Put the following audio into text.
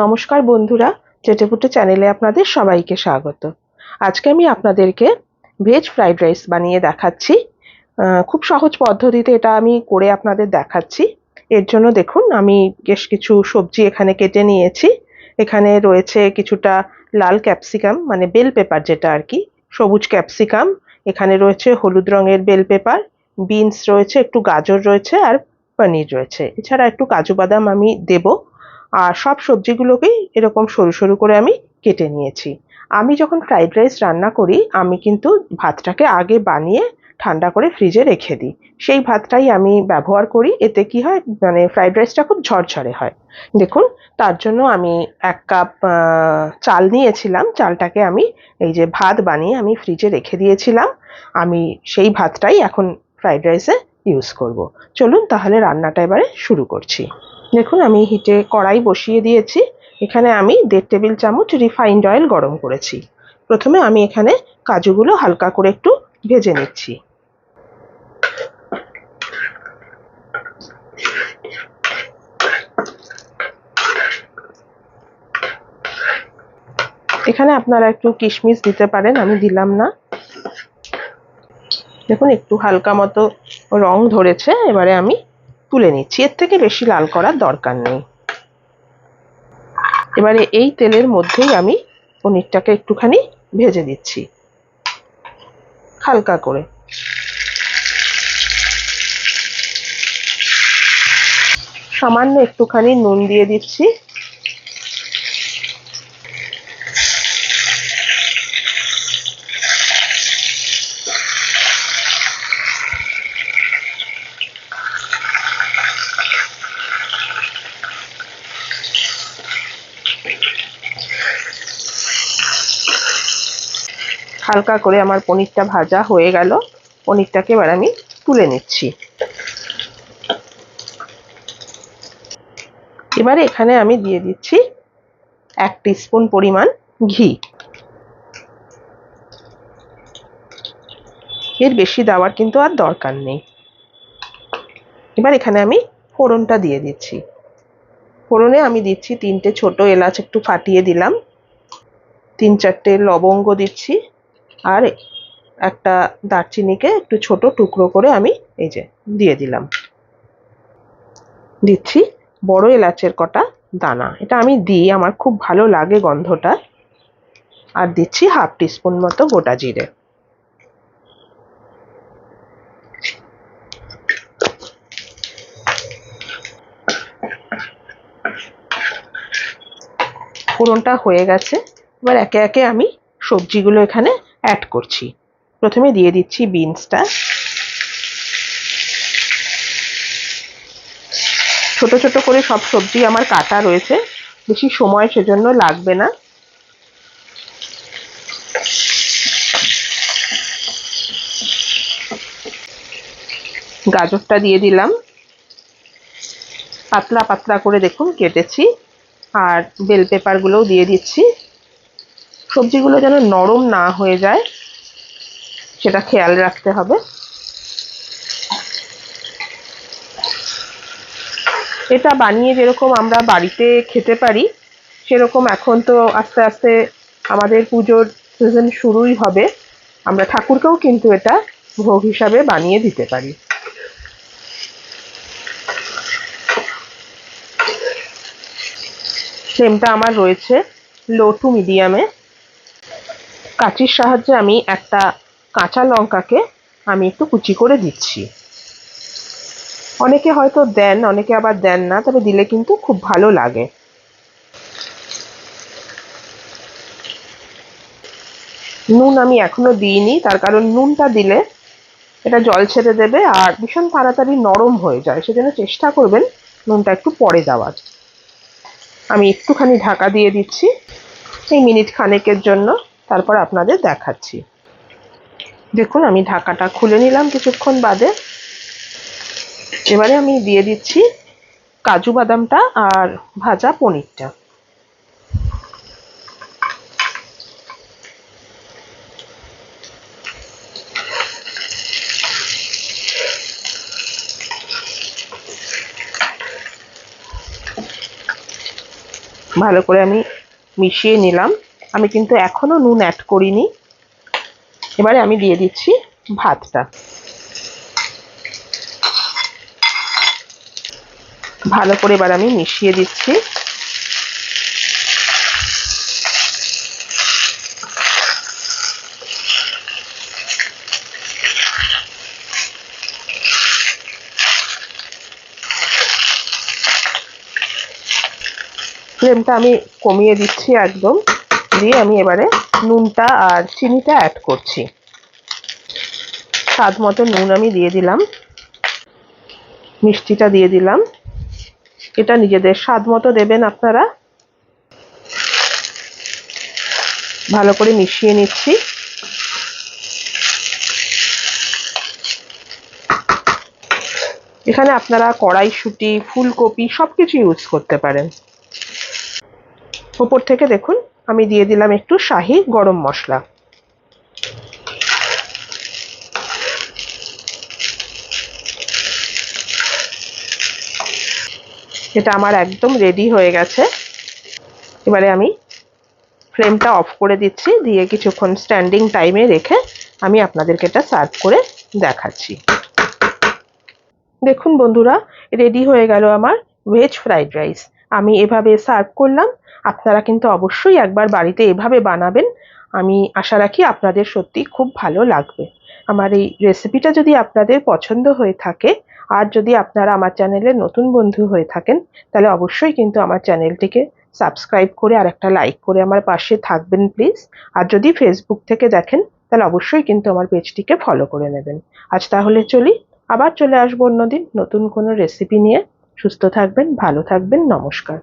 নমস্কার বন্ধুরা, চেটেপুটে চ্যানেলে আপনাদের সবাইকে স্বাগত। আজকে আমি আপনাদেরকে ভেজ ফ্রাইড রাইস বানিয়ে দেখাচ্ছি। খুব সহজ পদ্ধতিতে এটা আমি করে আপনাদের দেখাচ্ছি। এর জন্য দেখুন, আমি বেশ কিছু সবজি এখানে কেটে নিয়েছি। এখানে রয়েছে কিছুটা লাল ক্যাপসিকাম মানে বেল পেপার যেটা আর কি, সবুজ ক্যাপসিকাম এখানে রয়েছে হলুদ রঙের বেল পেপার বিনস রয়েছে, একটু গাজর রয়েছে আর পনির রয়েছে। এছাড়া একটু কাজু বাদাম আমি দেবো। আর সব সবজিগুলোকেই এরকম সরু সরু করে আমি কেটে নিয়েছি। আমি যখন ফ্রাইড রাইস রান্না করি, আমি কিন্তু ভাতটাকে আগে বানিয়ে ঠান্ডা করে ফ্রিজে রেখে দিই। সেই ভাতটাই আমি ব্যবহার করি, এতে কি হয় মানে ফ্রাইড রাইসটা খুব ঝরঝরে হয়। দেখুন, তার জন্য আমি এক কাপ চাল নিয়েছিলাম। চালটাকে আমি এই যে ভাত বানিয়ে আমি ফ্রিজে রেখে দিয়েছিলাম। আমি সেই ভাতটাই এখন ফ্রাইড রাইসে ইউজ করব। চলুন তাহলে রান্নাটা এবারে শুরু করছি। দেখুন, আমি হিটে কড়াই বসিয়ে দিয়েছি। এখানে আমি দেড় টেবিল চামচ রিফাইন্ড অয়েল গরম করেছি। প্রথমে আমি এখানে কাজুগুলো হালকা করে একটু ভেজে নিচ্ছি। এখানে আপনারা একটু কিশমিশ দিতে পারেন, আমি দিলাম না। দেখুন, একটু হালকা মতো রং ধরেছে, এবারে আমি তুলে নিচ্ছি। এর থেকে বেশি লাল করার দরকার নেই। এবারে এই তেলের মধ্যেই আমি পনিরটাকে একটুখানি ভেজে দিচ্ছি। হালকা করে। সামান্য একটুখানি নুন দিয়ে দিচ্ছি। হালকা করে আমার পনিরটা ভাজা হয়ে গেল। পনিরটাকে এবার আমি তুলে নিচ্ছি। এবারে এখানে আমি দিয়ে দিচ্ছি এক স্পুন পরিমাণ ঘি। এর বেশি দেওয়ার কিন্তু আর দরকার নেই। এবার এখানে আমি ফোড়নটা দিয়ে দিচ্ছি। ফোড়নে আমি দিচ্ছি তিনটে ছোট এলাচ একটু ফাটিয়ে দিলাম। তিন চারটে লবঙ্গ দিচ্ছি। আর, একটা দারচিনিকে একটু ছোট টুকরো করে আমি এই যে দিয়ে দিলাম। দিচ্ছি বড় এলাচের কটা দানা। এটা আমি দিই, আমার খুব ভালো লাগে গন্ধটা। আর দিচ্ছি হাফ টিস্পুন মতো গোটা জিরে। ফোড়নটা হয়ে গেছে। এবার একে একে আমি সবজিগুলো এখানে অ্যাড করছি। প্রথমে দিয়ে দিচ্ছি বিনসটা ছোট ছোট করে সব সবজি আমার কাটা রয়েছে। বেশি সময় সেজন্য লাগবে না। গাজরটা দিয়ে দিলাম। পাতলা পাতলা করে দেখুন কেটেছি। আর বেল পেপারগুলোও দিয়ে দিচ্ছি। সবজিগুলো যেন নরম না হয়ে যায়, সেটা খেয়াল রাখতে হবে। এটা বানিয়ে যেরকম আমরা বাড়িতে খেতে পারি, সেরকম এখন তো আস্তে আস্তে আমাদের পুজোর সিজন শুরুই হবে। আমরা ঠাকুরকেও কিন্তু এটা ভোগ হিসাবে বানিয়ে দিতে পারি। ফ্লেমটা আমার রয়েছে লো টু মিডিয়ামে কাঁচির সাহায্যে আমি একটা কাঁচা লঙ্কাকে আমি একটু কুচি করে দিচ্ছি। অনেকে হয়তো দেন, অনেকে আবার দেন না, তবে দিলে কিন্তু খুব ভালো লাগে। নুন আমি এখনও দিইনি, তার কারণ নুনটা দিলে এটা জল ছেড়ে দেবে আর ভীষণ তাড়াতাড়ি নরম হয়ে যায়। সেজন্য চেষ্টা করবেন নুনটা একটু পরে দেওয়ার। আমি একটুখানি ঢাকা দিয়ে দিচ্ছি, এই মিনিট খানেকের জন্য। তারপর আপনাদের দেখাচ্ছি। দেখুন, আমি ঢাকাটা খুলে নিলাম কিছুক্ষণ বাদে। এবারে আমি দিয়ে দিচ্ছি কাজু বাদামটা আর ভাজা পনিরটা। ভালো করে আমি মিশিয়ে নিলাম। আমি কিন্তু এখনও নুন অ্যাড করিনি। এবারে আমি দিয়ে দিচ্ছি ভাতটা। ভালো করে এবার আমি মিশিয়ে দিচ্ছি। ফ্লেমটা আমি কমিয়ে দিচ্ছি একদম। দিয়ে আমি এবারে নুনটা আর চিনিটা অ্যাড করছি। স্বাদ মতো নুন আমি দিয়ে দিলাম। মিষ্টিটা দিয়ে দিলাম। এটা নিজেদের স্বাদ মতো দেবেন আপনারা। ভালো করে মিশিয়ে নিচ্ছি। এখানে আপনারা কড়াইশুঁটি, ফুলকপি সব কিছু ইউজ করতে পারেন। উপর থেকে দেখুন আমি দিয়ে দিলাম একটু শাহি গরম মশলা। এটা আমার একদম রেডি হয়ে গেছে। এবারে আমি ফ্লেমটা অফ করে দিচ্ছি, দিয়ে কিছুক্ষণ স্ট্যান্ডিং টাইমে রেখে আমি আপনাদেরকে এটা সার্ভ করে দেখাচ্ছি। দেখুন বন্ধুরা রেডি হয়ে গেল আমার ভেজ ফ্রাইড রাইস আমি এভাবে সার্ভ করলাম আপনারা কিন্তু অবশ্যই একবার বাড়িতে এভাবে বানাবেন। আমি আশা রাখি আপনাদের সত্যি খুব ভালো লাগবে। আমার এই রেসিপিটা যদি আপনাদের পছন্দ হয়ে থাকে, আর যদি আপনারা আমার চ্যানেলের নতুন বন্ধু হয়ে থাকেন, তাহলে অবশ্যই কিন্তু আমার চ্যানেলটিকে সাবস্ক্রাইব করে আর একটা লাইক করে আমার পাশে থাকবেন প্লিজ আর যদি ফেসবুক থেকে দেখেন, তাহলে অবশ্যই কিন্তু আমার পেজটিকে ফলো করে নেবেন। আজ তাহলে চলি, আবার চলে আসব অন্যদিন নতুন কোনো রেসিপি নিয়ে। সুস্থ থাকবেন, ভালো থাকবেন, নমস্কার।